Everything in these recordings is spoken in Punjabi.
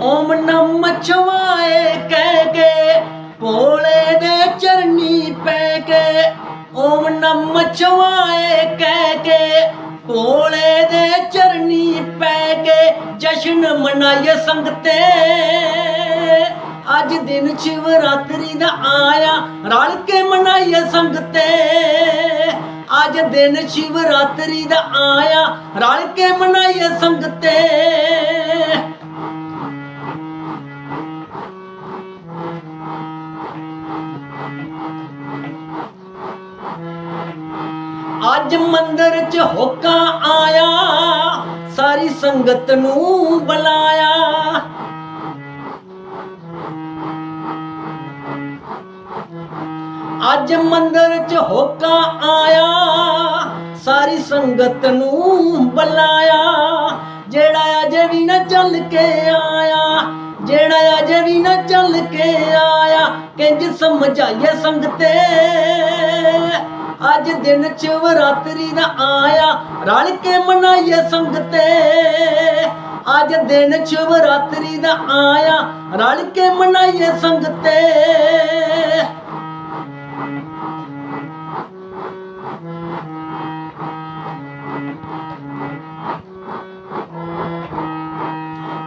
ਓਮ ਨਮ ਛਵਾਏ ਕਹਿ ਕੇ, ਭੋਲੇ ਦੇ ਚਰਨੀ ਪੈ ਕੇ। ਓਮ ਨਮ ਛਵਾਏ ਕਹਿ ਕੇ, ਭੋਲੇ ਦੇ ਚਰਨੀ ਪੈ ਕੇ, ਜਸ਼ਨ ਮਨਾਏ ਸੰਗਤੇ। ਅੱਜ ਦਿਨ ਸ਼ਿਵਰਾਤਰੀ ਦਾ ਆਇਆ, ਰਲ ਕੇ ਮਨਾਈਏ ਸੰਗਤੇ। ਅੱਜ ਦਿਨ ਸ਼ਿਵਰਾਤਰੀ ਦਾ ਆਇਆ, ਰਲ ਕੇ ਮਨਾਈਏ ਸੰਗਤੇ। ਅੱਜ ਮੰਦਰ ਚ ਹੋਕਾ ਆਇਆ, ਸਾਰੀ ਸੰਗਤ ਨੂੰ ਬੁਲਾਇਆ। ਅੱਜ ਮੰਦਰ ਚ ਹੋਕਾ ਆਇਆ, ਸਾਰੀ ਸੰਗਤ ਨੂੰ ਬੁਲਾਇਆ। ਜਿਹੜਾ ਅਜੇ ਵੀ ਨਾ ਚੱਲ ਕੇ ਆਇਆ, ਜਿਹੜਾ ਅਜੇ ਵੀ ਨਾ ਚੱਲ ਕੇ ਆਇਆ, ਕਿੰਜ ਸਮਝਾਈਏ ਸੰਗਤੇ? ਅੱਜ ਦਿਨ ਸ਼ਿਵਰਾਤਰੀ ਦਾ ਆਇਆ, ਰਲ ਕੇ ਮਨਾਈਏ ਸੰਗਤੇ ਅੱਜ ਦਿਨ ਸ਼ਿਵਰਾਤਰੀ ਦਾ ਆਇਆ, ਰਲ ਕੇ ਮਨਾਈਏ ਸੰਗਤੇ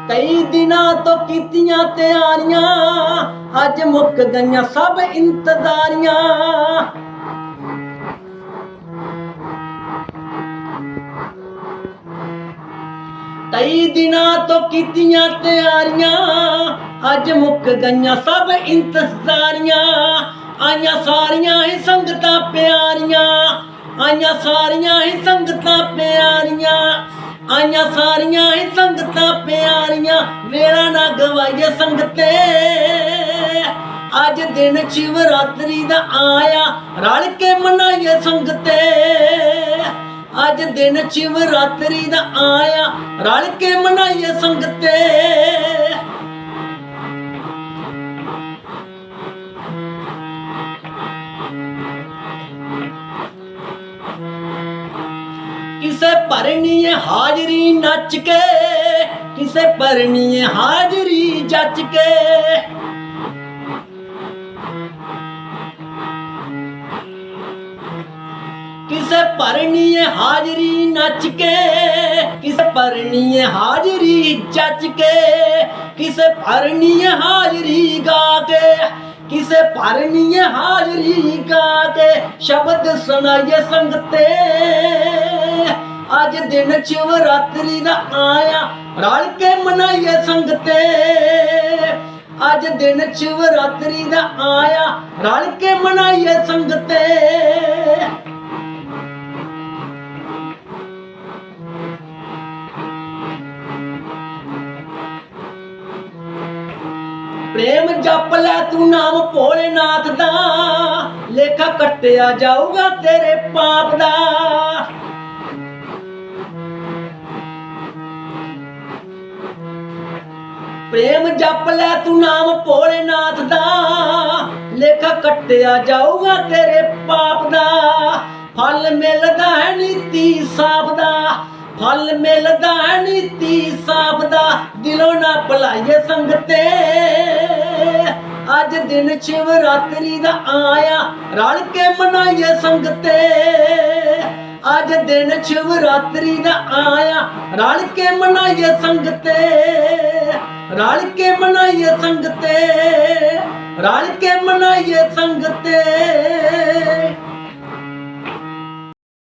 ਕਈ ਦਿਨਾਂ ਤੋਂ ਕੀਤੀਆਂ ਤਿਆਰੀਆਂ, ਅੱਜ ਮੁੱਕ ਗਈਆਂ ਸਭ ਇੰਤਜ਼ਾਰੀਆਂ। ਕਈ ਦਿਨਾਂ ਤੋਂ ਕੀਤੀਆਂ ਤਿਆਰੀਆਂ, ਅੱਜ ਮੁੱਕ ਗਈਆਂ ਸਭ ਇੰਤਜ਼ਾਰੀਆਂ। ਆਈਆਂ ਸਾਰੀਆਂ ਹੀ ਸੰਗਤਾਂ ਪਿਆਰੀਆਂ, ਆਈਆਂ ਸਾਰੀਆਂ ਹੀ ਸੰਗਤਾਂ ਪਿਆਰੀਆਂ, ਆਈਆਂ ਸਾਰੀਆਂ ਹੀ ਸੰਗਤਾਂ ਪਿਆਰੀਆਂ। ਵੇਲਾ ਨਾ ਗਵਾਈਏ ਸੰਗਤੇ, ਅੱਜ ਦਿਨ ਸ਼ਿਵਰਾਤਰੀ ਦਾ ਆਇਆ, ਰਲ ਕੇ ਮਨਾਈਏ ਸੰਗਤੇ। ਅੱਜ ਦਿਨ ਸ਼ਿਵਰਾਤਰੀ ਦਾ ਆਇਆ, ਰਲ ਕੇ ਮਨਾਈਏ ਸੰਗਤੇ ਕਿਸੇ ਭਰਨੀ ਹੈ ਹਾਜ਼ਰੀ ਨੱਚ ਕੇ, ਕਿਸੇ ਭਰਨੀ ਹੈ ਹਾਜ਼ਰੀ ਜੱਜ ਕੇ। ਕਿਸੇ ਭਰਨੀ ਹੈ ਹਾਜ਼ਰੀ ਨੱਚ ਕੇ, ਕਿਸੇ ਭਰਨੀ ਹੈ ਹਾਜ਼ਰੀ ਜੱਜ ਕੇ, ਕਿਸੇ ਭਰਨੀ ਹੈ ਹਾਜ਼ਰੀ ਗਾ ਕੇ, ਕਿਸੇ ਭਰਨੀ ਹੈ ਹਾਜ਼ਰੀ ਗਾ ਕੇ ਸ਼ਬਦ ਸੁਣਾਈਏ ਸੰਗਤੇ। ਅੱਜ ਦਿਨ ਸ਼ਿਵਰਾਤਰੀ ਦਾ ਆਇਆ, ਰਲ ਕੇ ਮਨਾਈਏ ਸੰਗਤੇ। ਅੱਜ ਦਿਨ ਸ਼ਿਵਰਾਤਰੀ ਦਾ ਆਇਆ, ਰਲ ਕੇ ਮਨਾਈਏ ਸੰਗਤੇ। ਪ੍ਰੇਮ ਜਪ ਲੈ ਤੂੰ ਨਾਮ ਭੋਲੇਨਾਥ ਦਾ। ਲੇਖਾ ਕੱਟਿਆ ਜਾਊਗਾ ਤੇਰੇ ਪਾਪ ਦਾ। ਪ੍ਰੇਮ ਜਪ ਲੈ ਤੂੰ ਨਾਮ ਭੋਲੇਨਾਥ ਦਾ। ਲੇਖਾ ਕੱਟਿਆ ਜਾਊਗਾ ਤੇਰੇ ਪਾਪ ਦਾ। ਫਲ ਮਿਲਦਾ ਹੈ ਨੀਤੀ ਸਾਫ਼ ਦਾ। ਫਲ ਮਿਲਦਾ ਹੈ ਨੀਤੀ ਸਾਫ਼ ਦਾ। ਦਿਲੋਂ ਨਾ ਭਲਾਈਏ ਸੰਗਤੇ ਦਿਨ ਸ਼ਿਵਰਾਤਰੀ ਦਾ ਆਇਆ, ਰਲ ਕੇ ਮਨਾਈਏ ਸੰਗਤੇ ਅੱਜ ਦਿਨ ਸ਼ਿਵਰਾਤਰੀ ਦਾ ਆਇਆ, ਰਲ ਕੇ ਮਨਾਈਏ ਸੰਗਤੇ ਰਲ ਕੇ ਮਨਾਈਏ ਸੰਗਤੇ ਰਲ ਕੇ ਮਨਾਈਏ ਸੰਗਤੇ